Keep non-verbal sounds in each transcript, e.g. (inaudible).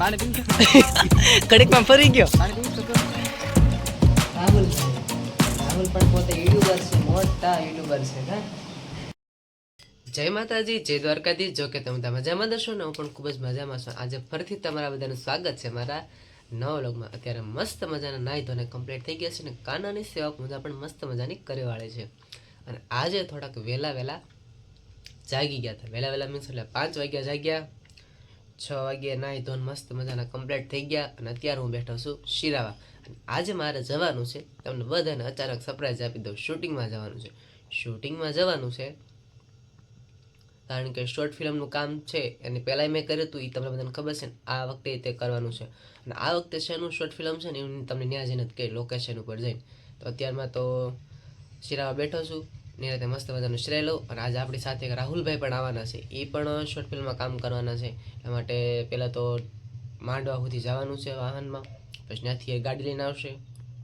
પીવું ફરી ગયો. રાહુલ રાહુલ પણ પોતે યુટ્યુબર છે મોટા યુટ્યુબર છે હા જય માતાજી, જય દ્વારકાધીશ. જો કે તમે મજામાં દશો ને, હું પણ ખૂબ જ મજામાં છું. આજે ફરીથી તમારા બધાનું સ્વાગત છે મારા નવા વ્લોગમાં. અત્યારે મસ્ત મજાના નાહી ધોને કમ્પ્લીટ થઈ ગયા છે ને, કાનાની સેવા પૂજા પણ મસ્ત મજાની કરી વાળે છે. અને આજે થોડાક વહેલા વહેલા જાગી ગયા હતા. વહેલા વહેલા મીન્સ એટલે પાંચ વાગ્યા જાગ્યા. છ વાગ્યે નાહી ધોન મસ્ત મજાના કમ્પ્લીટ થઈ ગયા અને અત્યારે હું બેઠો છું શિરાવા. અને આજે મારે જવાનું છે, તમને બધાને અચાનક સરપ્રાઈઝ આપી દઉં શૂટિંગમાં જવાનું છે. શૂટિંગમાં જવાનું છે, કારણ કે શોર્ટ ફિલ્મનું કામ છે, એની પહેલાં મેં કર્યું હતું એ તમને બધાને ખબર છે ને, આ વખતે તે કરવાનું છે. અને આ વખતે શેનું શોર્ટ ફિલ્મ છે ને એ તમને ત્યાં જઈને કહી લોકેશન ઉપર જઈને. તો અત્યારમાં તો શિરાવા બેઠો છું નિરાતે મસ્ત મજાનું શ્રેય લઉં. અને આજે આપણી સાથે રાહુલભાઈ પણ આવવાના છે. એ પણ શોર્ટ ફિલ્મમાં કામ કરવાના છે. એ માટે પહેલાં તો માંડવા સુધી જવાનું છે વાહનમાં. પછી ત્યાંથી એ ગાડી લઈને આવશે.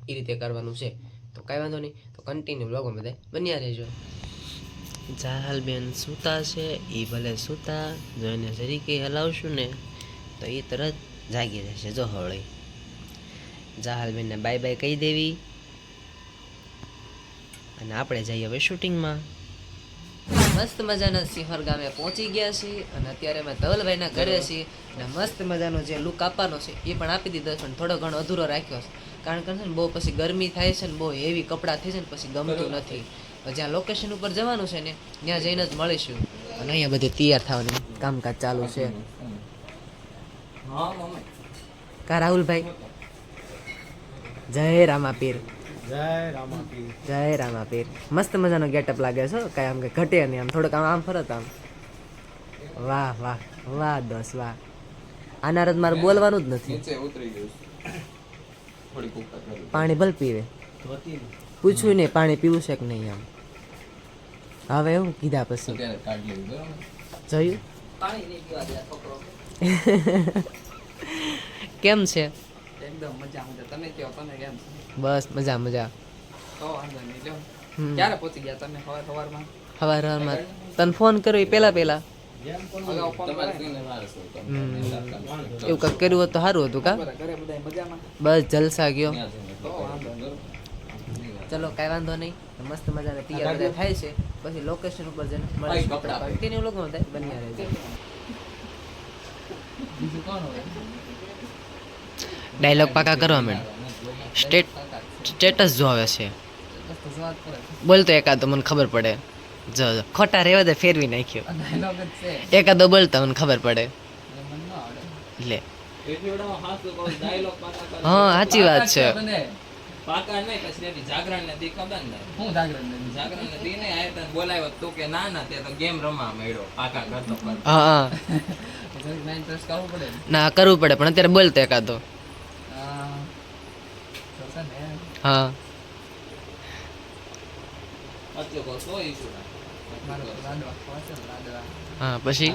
એ રીતે કરવાનું છે. તો કાંઈ વાંધો નહીં. તો કન્ટિન્યુ બ્લોગમાં બધા બન્યા રહેજો. જાહલબેન સૂતા છે. એ ભલે સૂતા. જો એને જરીકે હલાવશું ને, તો એ તરત જાગી જશે જો હવળી. જાહલબેનને બાય બાય કહી દેવી. અને આપણે જઈએ હવે શૂટિંગમાં. મસ્ત મજાના સિંહર ગામે પહોંચી ગયા છીએ અને અત્યારે અમે ધવલભાઈના ઘરે છીએ અને મસ્ત મજાનો જે લુક આપવાનો છે એ પણ આપી દીધો છે પણ થોડો ઘણો અધૂરો રાખ્યો છે. કારણ કે છે ને બહુ પછી ગરમી થાય છે ને બહુ હેવી કપડાં થઈ છે ને પછી ગમતું નથી. જ્યાં લોકેશન ઉપર જવાનું છે ને ત્યાં જઈને જ મળીશું. અને અહીંયા બધી તૈયાર થવાનું કામકાજ ચાલુ છે. કા રાહુલભાઈ? જય રામાપીર. જય રામાપી જય રામાપીર. મસ્ત મજાનો ગેટઅપ લાગે છો. કાંઈ આમ કે ઘટે નહીં આમ થોડુંક આમ આમ ફરત આમ. વાહ વાહ વાહ દસ વાહ. આના રદ મારે બોલવાનું જ નથી. નીચે ઉતરી ગયું થોડીક ઉપર કરી પાણી ભલ પીવે. પૂછ્યું નહીં પાણી પીવું છે કે નહીં આમ? હવે એવું કીધા પછી. જોયું? (laughs) કેમ છે? એકદમ મજા મજા. તમે કહો તમે કેમ બસ મજા મજા. તો વાંધો નહીં લ્યો. ક્યારે પહોંચી ગયા તમે સવાર સવારમાં સવાર હવારમાં. તને ફોન કર્યો એ પહેલા પહેલા? છે? એવું કંઈક કર્યું હોત તો સારું હતું કા? બરાબર, ઘરે બધાય મજામાં? બસ જલસા ગયો. ચલો કાંઈ વાંધો નહીં. મસ્ત મજાને તૈયાર બધા થાય છે. પછી લોકેશન ઉપર જઈને મળીશું. કન્ટિન્યુ લોકો બન્યા રહેજો. બીજું કોણ હોય? ડાયલોગ પાકા કરવા માંડ. સ્ટેટ સ્ટેટસ જો આવે છે. તો બોલતો એકાદો મને ખબર પડે. જો જો. ખોટા રેવા દે ફેરવી નાખ્યો. એકાદો બોલતા મને ખબર પડે. લે. હા સાચી વાત છે. પાકા નહીં, પછી એની જાગરણને દી ખબર ને. હું જાગરણ ને જાગરણને દી નહીં, આ તને બોલાવ્યો તું કે ના ના તે તો ગેમ રમવા માંડ્યો પાકા કરતો કરતો. હા (laughs) ના કરવું પડે પણ અત્યારે બોલતો એકાદો આ તો છે ને હા અત્યારે કહું, સો issue ના. મારો લાડવા ખવા છે ને લાડવા હા પછી?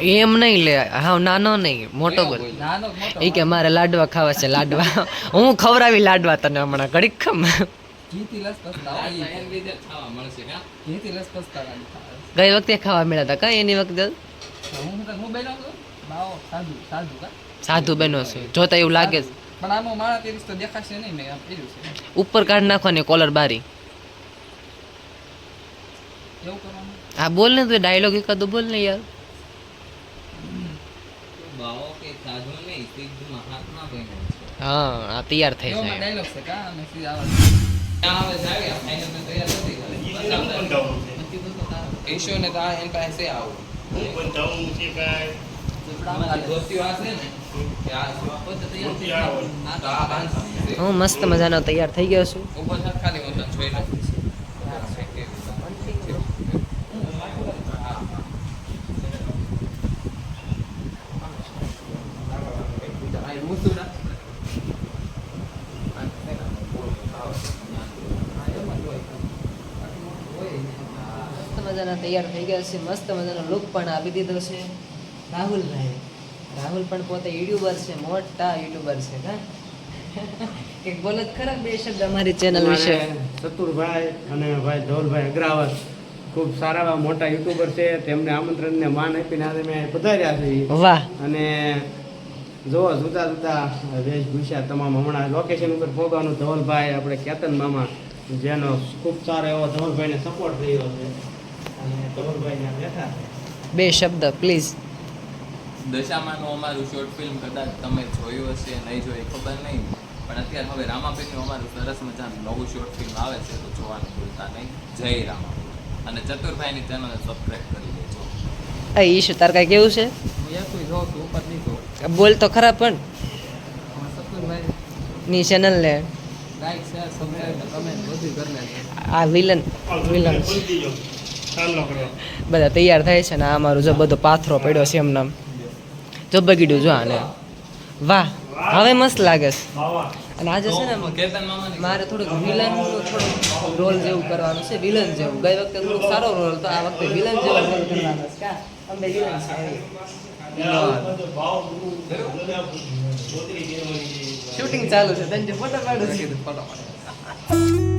એમ નહીં લે. હા નાનો નહીં મોટો બોલ. એ કે મારે લાડવા ખાવા છે લાડવા. હું ખવડાવી લાડવા તને હમણાં ઘડીક ખમ. હા? ગઈ વખતે ખાવા મળ્યા હતા કઈ એની વખતે? હું? હું સાધુ બેનો બનો છે. જોતા એવું લાગે છે. પણ આમાં મારા પેરીસ તો દેખાશે નહીં મેં આમ કર્યું છે ઉપર કાઢ નાખવાની કોલર બારી એવું કરવાનું આ બોલ ને તું ડાયલોગ એકાદો બોલ ને યાર બાવો કે સાધુ નહીં, સીધુંમાં હાથમાં બન્યો છે. હા આ તૈયાર થઈ એવો જાય ડાયલોગ છે કા અમે સીધા આવા ત્યાં આવે છે, આવ્યા. final માં તૈયાર નથી કરી. કીધું તો તારો ઈશો ને તો આ એની પાસે આવું ઝૂંપડામાં આ ધોતિયો આ છે ને હું મસ્ત મજાનો તૈયાર થઈ ગયો છું. મસ્ત મજાના તૈયાર થઈ ગયા છે મસ્ત મજાનો લુક પણ આપી દીધો છે રાહુલભાઈ. રાહુલ પણ પોતે યુટ્યુબર છે મોટા યુટ્યુબર છે હા? એક બોલો ખરા બે શબ્દ અમારી ચેનલ વિશે. ચતુરભાઈ અને ભાઈ ધોલભાઈ અગ્રાવત ખૂબ સારા એવા મોટા યુટ્યુબર છે. તેમને આમંત્રણને માન આપીને આજે મેં પધાર્યા છે. વાહ. અને જોવો જુદા જુદા વેશભૂષા તમામ હમણાં લોકેશન ઉપર પહોંચવાનું ધવલભાઈ આપણે કેતન મામા જેનો ખૂબ સારો એવો ધવલભાઈને સપોર્ટ રહ્યો છે. અને ધવલભાઈને બેઠા બે શબ્દ પ્લીઝ દશામાનું અમારું શોર્ટ ફિલ્મ કદાચ તમે જોયું હશે નહીં જોઈ ખબર નહીં. પણ અત્યારે હવે રામાપીરનું અમારું સરસ મજાનું નવું શોર્ટ ફિલ્મ આવે છે તો જોવાનું ભૂલતા નહીં. જય રામા અને ચતુરભાઈની ચેનલને સબસ્ક્રાઈબ કરી દેજો એ ઈશુ તાર કાંઈ કેવું છે? બોલ તો ખરા પણ. ની ચેનલ ને લાઈક શેર સબસ્ક્રાઈબ ને કમેન્ટ બધું કરી લેજો આ વિલન વિલન બધા તૈયાર થાય છે ને આ અમારું જો બધો પાથરો પડ્યો છે એમનામ. જો બગીડ્યું જો આને. વાહ, હવે મસ્ત લાગે છે. અને આજે છે ને મારે થોડુંક વિલન થોડુંક રોલ જેવું કરવાનું છે વિલન જેવું. ગઈ વખતે થોડુંક સારો રોલ તો આ વખતે વિલન જેવો રોલ કરવાનો છે. અમે વિલન શૂટિંગ ચાલુ છે, તને ફોટો પાડું છે ફોટો અમે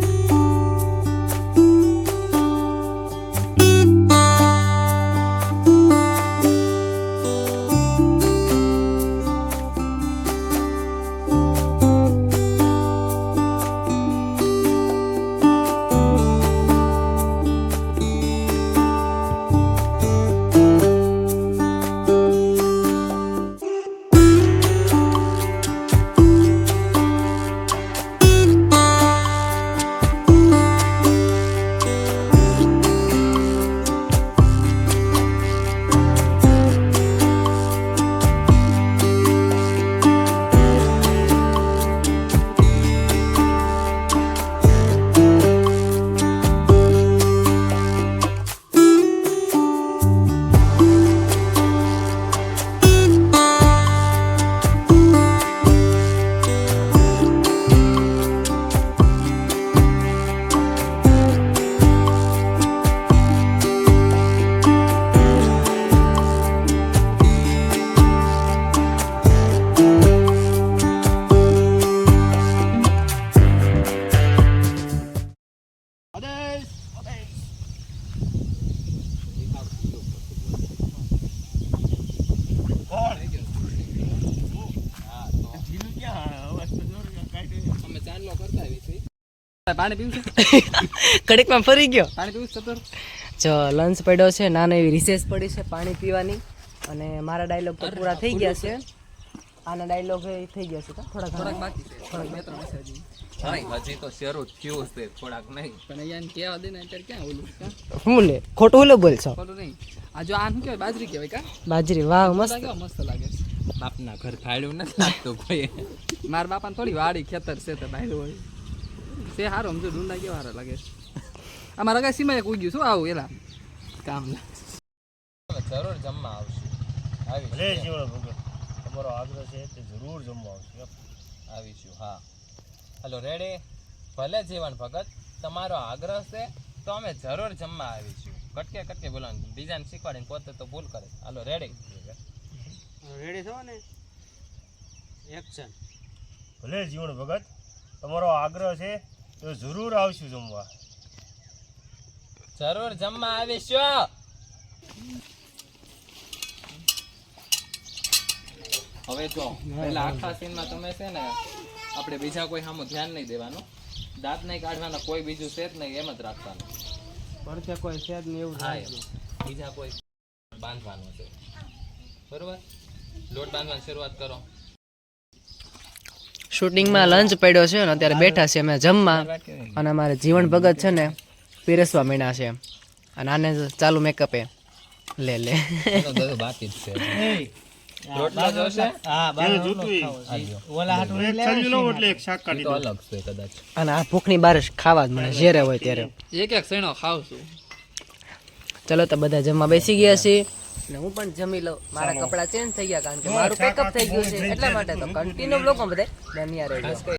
પાણી પીવું છે? (laughs) ફરી ગયો. પાણી પીવું છે જો લંચ પડ્યો છે નાની એવી રિસેસ પડી છે પાણી પીવાની. અને મારા ડાયલોગ તો પૂરા થઈ ગયા છે. આના ડાયલોગ થઈ ગયા છે? થોડા થોડાક બાકી છે થોડાક બે ત્રણ હશે હજી. હજી તો શરૂ થયું છે થોડાક નહીં. પણ અહીંયા કહેવા દે ને અત્યારે ક્યાં ઓલું હું લે ખોટું ઓલો ખોટું નહીં. આ જો આ શું કહેવાય બાજરી કહેવાય કા? બાજરી વાહ મસ્ત. કેવા મસ્ત લાગે છે. બાપના ઘર ફાળ્યું નથી લાગતું કોઈ. મારા બાપાને થોડી વાડી ખેતર છે તો ભાઈ હોય. છે સારું સમજો ડુંડા કેવા સારા લાગે છે. અમારા કાંઈ સીમાએ કોઈ ગયું શું આવું એલા. કામ જરૂર જમવા આવશું. આવી ભલે જીવણ ભગત તમારો આગ્રહ છે તે જરૂર જમવા આવશે આવીશું હા. હલો રેડી ભલે જીવન ભગત તમારો આગ્રહ છે તો અમે જરૂર જમવા આવીશું કટકે કટકે બોલવાનું. બીજાને શીખવાડીને પોતે તો ભૂલ કરે. હાલો રેડી રેડી થો ને? એક્શન ભલે જીવણ ભગત તમારો આગ્રહ છે તો જરૂર આવશું જમવા. જરૂર જમવા આવીશું. હવે જો પેલા આખા સીનમાં તમે છે ને આપણે બીજા કોઈ સામું ધ્યાન નહીં દેવાનું. દાંત નહીં કાઢવાના કોઈ બીજું છે જ નહીં એમ જ રાખવાનું. પડખે કોઈ છે જ નહીં એવું હા બીજા કોઈ બાંધવાનું છે. બરોબર? લોટ બાંધવાની શરૂઆત કરો. શૂટિંગમાં લંચ પડ્યો છે અને અત્યારે બેઠા છે અમે જમવા. અને અમારે જીવન ભગત છે ને પીરસવા મીણા છે. અને આને ચાલુ મેકઅપ એ. લે લે. બાકી છે. રોટલા જોશે ઈ તો અલગ છે કદાચ. અને આ ભૂખની બારશ ખાવા જ મને જ્યારે હોય ત્યારે એક એક સૈણો ખાવ છું ચલો તો બધા જમવા બેસી ગયા છે ને હું પણ જમી લઉં. મારા કપડાં ચેન્જ થઈ ગયા કારણ કે મારું પેકઅપ થઈ ગયું છે. એટલા માટે તો કન્ટિન્યુ લોકો બધા રહેજો.